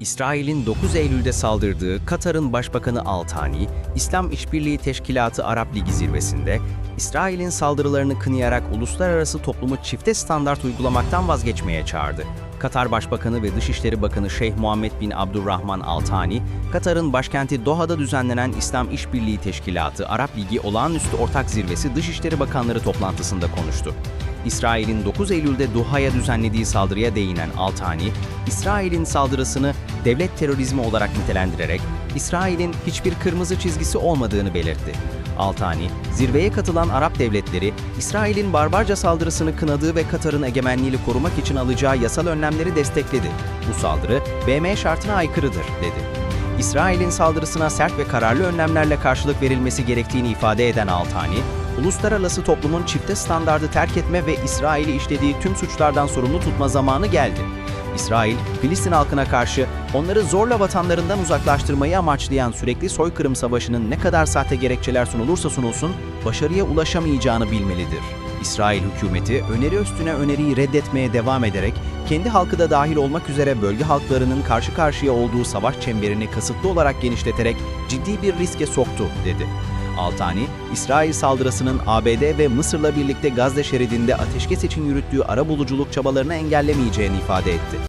İsrail'in 9 Eylül'de saldırdığı Katar'ın Başbakanı Al-Thani, İslam İşbirliği Teşkilatı Arap Ligi zirvesinde, İsrail'in saldırılarını kınayarak uluslararası toplumu çifte standart uygulamaktan vazgeçmeye çağırdı. Katar Başbakanı ve Dışişleri Bakanı Şeyh Muhammed bin Abdurrahman Al-Thani, Katar'ın başkenti Doha'da düzenlenen İslam İşbirliği Teşkilatı Arap Ligi Olağanüstü Ortak Zirvesi Dışişleri Bakanları toplantısında konuştu. İsrail'in 9 Eylül'de Doha'ya düzenlediği saldırıya değinen Al-Thani, İsrail'in saldırısını devlet terörizmi olarak nitelendirerek İsrail'in hiçbir kırmızı çizgisi olmadığını belirtti. Al-Thani, zirveye katılan Arap devletleri, İsrail'in barbarca saldırısını kınadığı ve Katar'ın egemenliğini korumak için alacağı yasal önlemleri destekledi. Bu saldırı, BM şartına aykırıdır, dedi. İsrail'in saldırısına sert ve kararlı önlemlerle karşılık verilmesi gerektiğini ifade eden Al-Thani, uluslararası toplumun çifte standardı terk etme ve İsrail'i işlediği tüm suçlardan sorumlu tutma zamanı geldi. İsrail, Filistin halkına karşı onları zorla vatanlarından uzaklaştırmayı amaçlayan sürekli soykırım savaşının ne kadar sahte gerekçeler sunulursa sunulsun, başarıya ulaşamayacağını bilmelidir. İsrail hükümeti öneri üstüne öneriyi reddetmeye devam ederek, kendi halkı da dahil olmak üzere bölge halklarının karşı karşıya olduğu savaş çemberini kasıtlı olarak genişleterek ciddi bir riske soktu, dedi. Altani, İsrail saldırısının ABD ve Mısır'la birlikte Gazze şeridinde ateşkes için yürüttüğü arabuluculuk çabalarını engellemeyeceğini ifade etti.